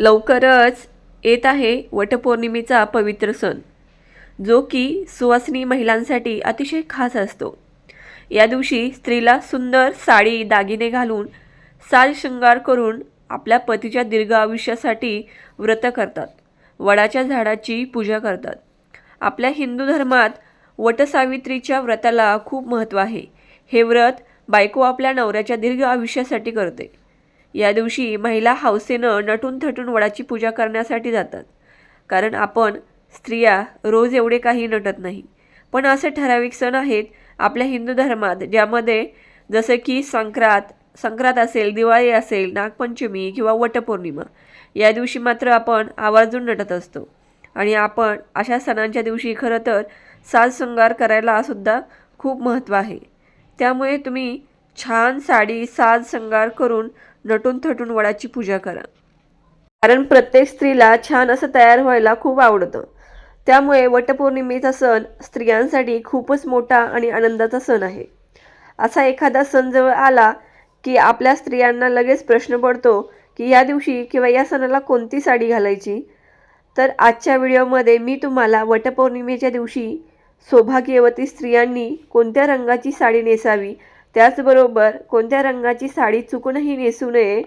लवकरच येत आहे वटपौर्णिमेचा पवित्र सण जो की सुवासिनी महिलांसाठी अतिशय खास असतो. या दिवशी स्त्रीला सुंदर साडी दागिने घालून साज शृंगार करून आपल्या पतीच्या दीर्घ आयुष्यासाठी व्रत करतात. वडाच्या झाडाची पूजा करतात. आपल्या हिंदू धर्मात वटसावित्रीच्या व्रताला खूप महत्त्व आहे. हे व्रत बायको आपल्या नवऱ्याच्या दीर्घ आयुष्यासाठी करते. या दिवशी महिला हौसेनं नटून थटून वडाची पूजा करण्यासाठी जातात. कारण आपण स्त्रिया रोज एवढे काही नटत नाही. पण असे ठराविक सण आहेत आपल्या हिंदू धर्मात ज्यामध्ये जसं की संक्रांत संक्रांत असेल दिवाळी असेल नागपंचमी किंवा वटपौर्णिमा या दिवशी मात्र आपण आवर्जून नटत असतो. आणि आपण अशा सणांच्या दिवशी खरं तर साज शृंगार करायला सुद्धा खूप महत्त्व आहे. त्यामुळे तुम्ही छान साडी साज शृंगार करून नटून थटून वडाची पूजा करा. कारण प्रत्येक स्त्रीला छान असं तयार व्हायला खूप आवडतं. त्यामुळे वटपौर्णिमेचा सण स्त्रियांसाठी खूपच मोठा आणि आनंदाचा सण आहे. असा एखादा सण जवळ आला की आपल्या स्त्रियांना लगेच प्रश्न पडतो की या दिवशी किंवा या सणाला कोणती साडी घालायची? तर आजच्या व्हिडिओमध्ये मी तुम्हाला वटपौर्णिमेच्या दिवशी सौभाग्यवती स्त्रियांनी कोणत्या रंगाची साडी नेसावी त्याचबरोबर कोणत्या रंगाची साडी चुकूनही नेसू नये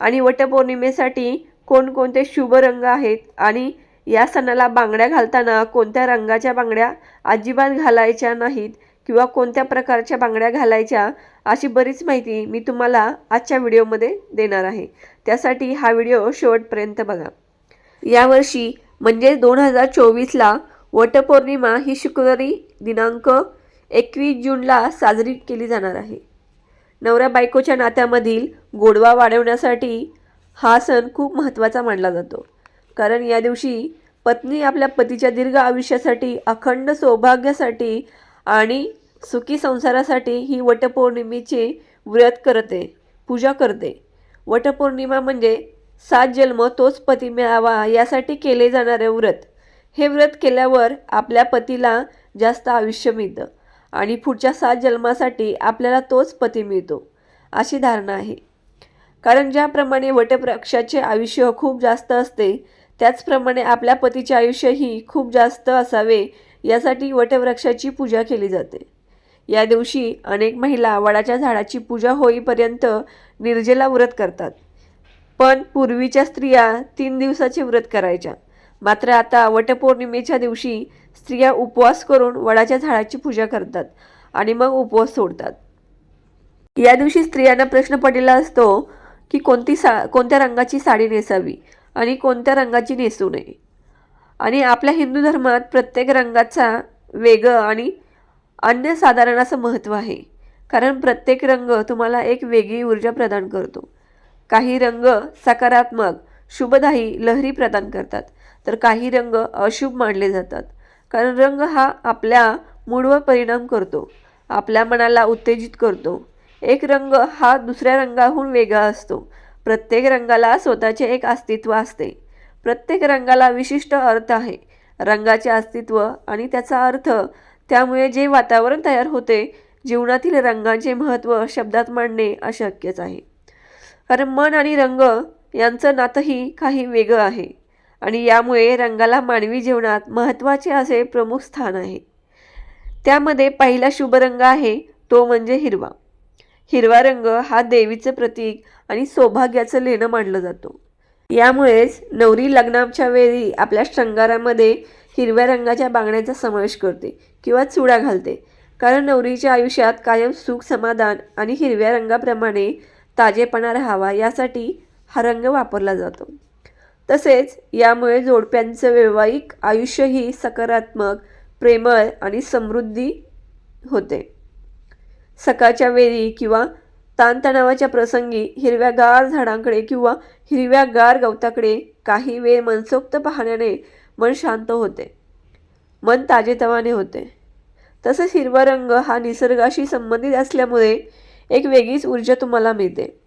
आणि वटपौर्णिमेसाठी कोणकोणते शुभ रंग आहेत आणि या सणाला बांगड्या घालताना कोणत्या रंगाच्या बांगड्या अजिबात घालायच्या नाहीत किंवा कोणत्या प्रकारच्या बांगड्या घालायच्या अशी बरीच माहिती मी तुम्हाला आजच्या व्हिडिओमध्ये देणार आहे. त्यासाठी हा व्हिडिओ शेवटपर्यंत बघा. यावर्षी म्हणजे दोन हजार चोवीसला वटपौर्णिमा ही शुक्रवारी दिनांक एकवीस जूनला साजरी केली जाणार आहे. नवऱ्या बायकोच्या नात्यामधील गोडवा वाढवण्यासाठी हा सण खूप महत्त्वाचा मानला जातो. कारण या दिवशी पत्नी आपल्या पतीच्या दीर्घ आयुष्यासाठी अखंड सौभाग्यासाठी आणि सुखी संसारासाठी ही वटपौर्णिमेचे व्रत करते पूजा करते. वटपौर्णिमा म्हणजे सात जन्म तोच पती मिळावा यासाठी केले जाणारे व्रत. हे व्रत केल्यावर आपल्या पतीला जास्त आयुष्य मिळतं. आणि पुढच्या सात जन्मासाठी आपल्याला तोच पती मिळतो अशी धारणा आहे. कारण ज्याप्रमाणे वटवृक्षाचे आयुष्य खूप जास्त असते त्याचप्रमाणे आपल्या पतीचे आयुष्यही खूप जास्त असावे यासाठी वटवृक्षाची पूजा केली जाते. या दिवशी अनेक महिला वडाच्या झाडाची पूजा होईपर्यंत निर्जेला व्रत करतात. पण पूर्वीच्या स्त्रिया तीन दिवसाचे व्रत करायच्या. मात्र आता वटपौर्णिमेच्या दिवशी स्त्रिया उपवास करून वडाच्या झाडाची पूजा करतात आणि मग उपवास सोडतात. या दिवशी स्त्रियांना प्रश्न पडलेला असतो की कोणती सा कोणत्या रंगाची साडी नेसावी आणि कोणत्या रंगाची नेसू नये. आणि आपल्या हिंदू धर्मात प्रत्येक रंगाचा वेगळं आणि अन्य साधारण असं महत्त्व आहे. कारण प्रत्येक रंग तुम्हाला एक वेगळी ऊर्जा प्रदान करतो. काही रंग सकारात्मक शुभदायी लहरी प्रदान करतात. तर काही रंग अशुभ मानले जातात. कारण रंग हा आपल्या मूडवर परिणाम करतो. आपल्या मनाला उत्तेजित करतो. एक रंग हा दुसऱ्या रंगाहून वेगळा असतो. प्रत्येक रंगाला स्वतःचे एक अस्तित्व असते. प्रत्येक रंगाला विशिष्ट अर्थ आहे. रंगाचे अस्तित्व आणि त्याचा अर्थ त्यामुळे जे वातावरण तयार होते जीवनातील रंगांचे महत्त्व शब्दात मांडणे अशक्यच आहे. कारण मन आणि रंग यांचं नातंही काही वेगळं आहे. आणि यामुळे रंगाला मानवी जीवनात महत्त्वाचे असे प्रमुख स्थान आहे. त्यामध्ये पहिला शुभ रंग आहे तो म्हणजे हिरवा. हिरवा रंग हा देवीचं प्रतीक आणि सौभाग्याचं लेणं मानलं जातो. यामुळेच नवरी लग्नाच्या वेळी आपल्या शृंगारामध्ये हिरव्या रंगाच्या बांगड्यांचा समावेश करते किंवा चुडा घालते. कारण नवरीच्या आयुष्यात कायम सुख समाधान आणि हिरव्या रंगाप्रमाणे ताजेपणा राहावा यासाठी हा रंग वापरला जातो. तसेच यामुळे जोडप्यांचं वैवाहिक आयुष्यही सकारात्मक प्रेमळ आणि समृद्धी होते. सकाळच्या वेळी किंवा ताणतणावाच्या प्रसंगी हिरव्यागार झाडांकडे किंवा हिरव्यागार गवताकडे काही वेळ मनसोक्त पाहण्याने मन शांत होते. मन ताजेतवाने होते. तसेच हिरवा रंग हा निसर्गाशी संबंधित असल्यामुळे एक वेगळीच ऊर्जा तुम्हाला मिळते.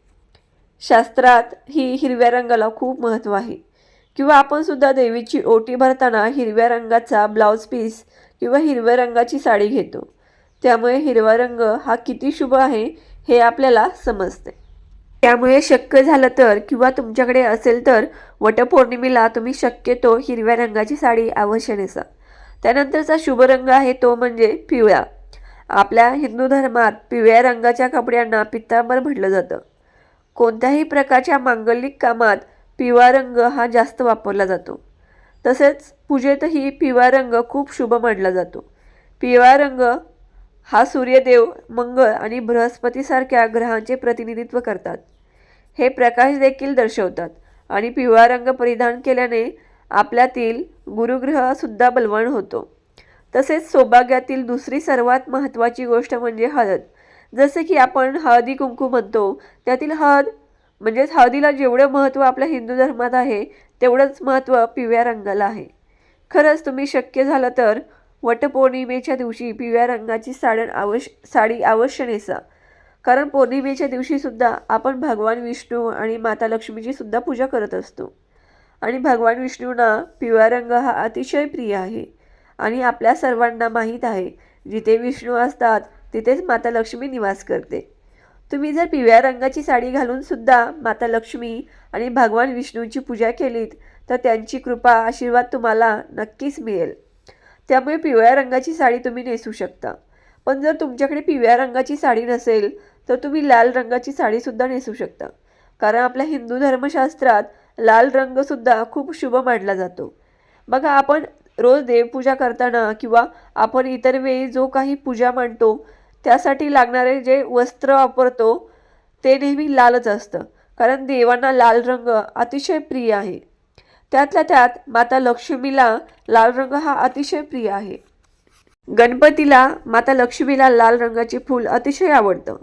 शास्त्रात ही हिरव्या रंगाला खूप महत्त्व आहे. किंवा आपण सुद्धा देवीची ओटी भरताना हिरव्या रंगाचा ब्लाऊज पीस किंवा हिरव्या रंगाची साडी घेतो. त्यामुळे हिरवा रंग हा किती शुभ आहे हे आपल्याला समजते. त्यामुळे शक्य झालं तर किंवा तुमच्याकडे असेल तर वटपौर्णिमेला तुम्ही शक्यतो हिरव्या रंगाची साडी अवश्य नेसा. त्यानंतरचा शुभ रंग आहे तो म्हणजे पिवळा. आपल्या हिंदू धर्मात पिवळ्या रंगाच्या कपड्यांना पित्तांबर म्हटलं जातं. कोणत्याही प्रकारच्या मांगलिक कामात पिवळा रंग हा जास्त वापरला जातो. तसेच पूजेतही पिवळा रंग खूप शुभ मानला जातो. पिवळा रंग हा सूर्यदेव मंगळ आणि बृहस्पतीसारख्या ग्रहांचे प्रतिनिधित्व करतात. हे प्रकाश देखील दर्शवतात आणि पिवळा रंग परिधान केल्याने आपल्यातील गुरुग्रहसुद्धा बलवान होतो. तसेच सौभाग्यातील दुसरी सर्वात महत्त्वाची गोष्ट म्हणजे हळद. जसे की आपण हळदी कुंकू म्हणतो त्यातील हळद म्हणजेच हळदीला जेवढं महत्त्व आपल्या हिंदू धर्मात आहे तेवढंच महत्त्व पिवळ्या रंगाला आहे. खरंच तुम्ही शक्य झालं तर वटपौर्णिमेच्या दिवशी पिवळ्या रंगाची साडण अवश्य साडी अवश्य नेसा. कारण पौर्णिमेच्या दिवशीसुद्धा आपण भगवान विष्णू आणि माता लक्ष्मीची सुद्धा पूजा करत असतो. आणि भगवान विष्णूंना पिवळा रंग हा अतिशय प्रिय आहे. आणि आपल्या सर्वांना माहीत आहे जिथे विष्णू असतात तिथेच माता लक्ष्मी निवास करते. तुम्ही जर पिवळ्या रंगाची साडी घालून सुद्धा माता लक्ष्मी आणि भगवान विष्णूंची पूजा केलीत तर त्यांची कृपा आशीर्वाद तुम्हाला नक्कीच मिळेल. त्यामुळे पिवळ्या रंगाची साडी तुम्ही नेसू शकता. पण जर तुमच्याकडे पिवळ्या रंगाची साडी नसेल तर तुम्ही लाल रंगाची साडीसुद्धा नेसू शकता. कारण आपल्या हिंदू धर्मशास्त्रात लाल रंगसुद्धा खूप शुभ मानला जातो. बघा आपण रोज देवपूजा करताना किंवा आपण इतर वेळी जो काही पूजा मांडतो त्यासाठी लागणारे जे वस्त्र वापरतो ते नेहमी लालच असतं. कारण देवांना लाल रंग अतिशय प्रिय आहे. त्यातल्या त्यात माता लक्ष्मीला लाल रंग हा अतिशय प्रिय आहे. गणपतीला माता लक्ष्मीला लाल रंगाचे फूल अतिशय आवडतं.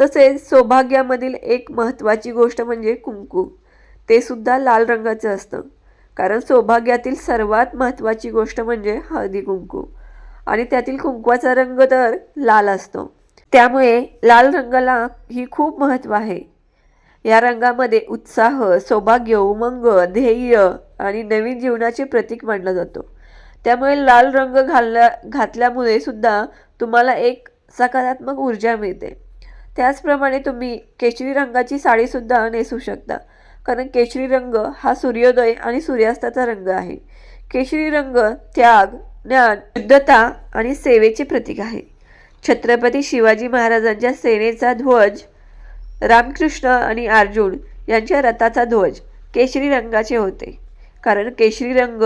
तसेच सौभाग्यामधील एक महत्त्वाची गोष्ट म्हणजे कुंकू. ते सुद्धा लाल रंगाचं असतं. कारण सौभाग्यातील सर्वात महत्त्वाची गोष्ट म्हणजे हळदी कुंकू. आणि त्यातील कुंकवाचा रंग तर लाल असतो. त्यामुळे लाल रंगाला ही खूप महत्त्व आहे. या रंगामध्ये उत्साह सौभाग्य उमंग ध्येय आणि नवीन जीवनाचे प्रतीक मानला जातो. त्यामुळे लाल रंग घालल्या घातल्यामुळे सुद्धा तुम्हाला एक सकारात्मक ऊर्जा मिळते. त्याचप्रमाणे तुम्ही केशरी रंगाची साडीसुद्धा नेसू शकता कारण केशरी रंग हा सूर्योदय आणि सूर्यास्ताचा रंग आहे. केशरी रंग त्याग ज्ञान शुद्धता आणि सेवेचे प्रतीक आहे. छत्रपती शिवाजी महाराजांच्या सेनेचा ध्वज रामकृष्ण आणि अर्जुन यांच्या रथाचा ध्वज केशरी रंगाचे होते. कारण केशरी रंग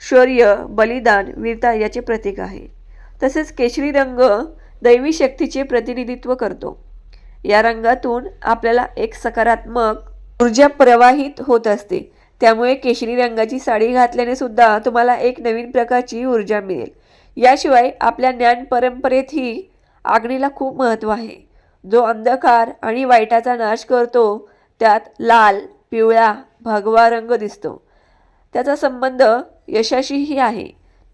शौर्य बलिदान वीरता याचे प्रतीक आहे. तसेच केशरी रंग दैवी शक्तीचे प्रतिनिधित्व करतो. या रंगातून आपल्याला एक सकारात्मक ऊर्जा प्रवाहित होत असते. त्यामुळे केशरी रंगाची साडी घातल्याने सुद्धा तुम्हाला एक नवीन प्रकारची ऊर्जा मिळेल. याशिवाय आपल्या ज्ञान परंपरेतही आग्नेला खूप महत्त्व आहे. जो अंधकार आणि वाईटाचा नाश करतो त्यात लाल पिवळा भगवा रंग दिसतो. त्याचा संबंध यशाशीही आहे.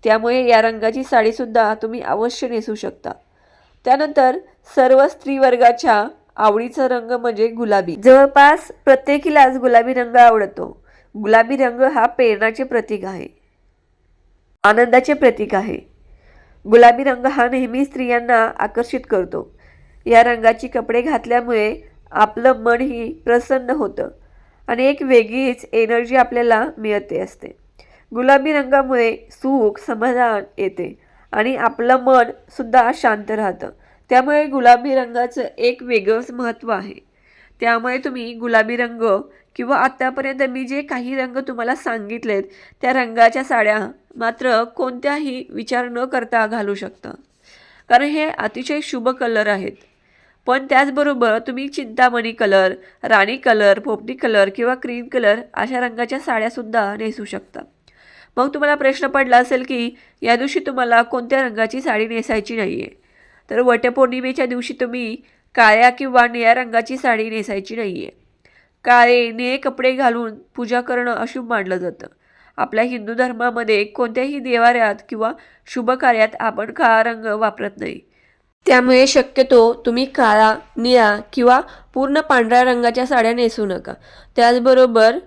त्यामुळे या रंगाची साडीसुद्धा तुम्ही अवश्य नेसू शकता. त्यानंतर सर्व स्त्रीवर्गाच्या आवडीचा रंग म्हणजे गुलाबी. जवळपास प्रत्येकीलाच गुलाबी रंग आवडतो. गुलाबी रंग हा प्रेरणाचे प्रतीक आहे. आनंदाचे प्रतीक आहे. गुलाबी रंग हा नेहमी स्त्रियांना आकर्षित करतो. या रंगाची कपडे घातल्यामुळे आपलं मनही प्रसन्न होतं आणि एक वेगळीच एनर्जी आपल्याला मिळते असते. गुलाबी रंगामुळे सुख समाधान येते आणि आपलं मन सुद्धा शांत राहतं. त्यामुळे गुलाबी रंगाचं एक वेगळंच महत्त्व आहे. त्यामुळे तुम्ही गुलाबी रंग किंवा आत्तापर्यंत मी जे काही रंग तुम्हाला सांगितलेत त्या रंगाच्या साड्या मात्र कोणत्याही विचार न करता घालू शकता. कारण हे अतिशय शुभ कलर आहेत. पण त्याचबरोबर तुम्ही चिंतामणी कलर राणी कलर पोपटी कलर किंवा क्रीम कलर अशा रंगाच्या साड्यासुद्धा नेसू शकता. मग तुम्हाला प्रश्न पडला असेल की या दिवशी तुम्हाला कोणत्या रंगाची साडी नेसायची नाही आहे तर वटपौर्णिमेच्या दिवशी तुम्ही काळ्या किंवा निळ्या रंगाची साडी नेसायची नाही आहे काळे निळे कपडे घालून पूजा करणं अशुभ मानलं जातं. आपल्या हिंदू धर्मामध्ये कोणत्याही देवाऱ्यात किंवा शुभ कार्यात आपण काळा रंग वापरत नाही. त्यामुळे शक्यतो तुम्ही काळा निळा किंवा पूर्ण पांढऱ्या रंगाच्या साड्या नेसू नका. त्याचबरोबर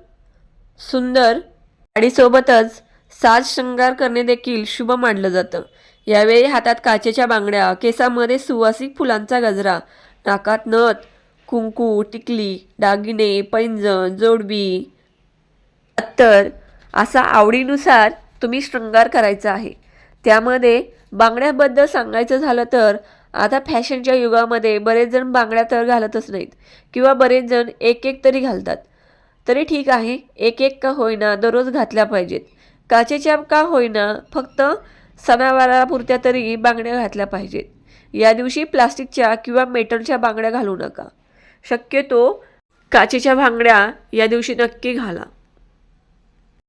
सुंदर साडीसोबतच साज शृंगार करणे देखील शुभ मानलं जातं. यावेळी हातात काचेच्या बांगड्या केसामध्ये सुवासिक फुलांचा गजरा नाकात नथ कुंकू टिकली दागिने पैंजण जोडबी. अत्तर. असा आवडीनुसार तुम्ही शृंगार करायचा आहे. त्यामध्ये बांगड्याबद्दल सांगायचं झालं तर आता फॅशनच्या युगामध्ये बरेच जण बांगड्या तर घालतच नाहीत किंवा बरेच जण एक एक तरी घालतात. तरी ठीक आहे एक एक का होईना दररोज घातल्या पाहिजेत. काचेच्या का होईना फक्त सणावारापुरत्या तरी बांगड्या घातल्या पाहिजेत. या दिवशी प्लास्टिकच्या किंवा मेटलच्या बांगड्या घालू नका. शक्यतो काचेच्या बांगड्या या दिवशी नक्की घाला.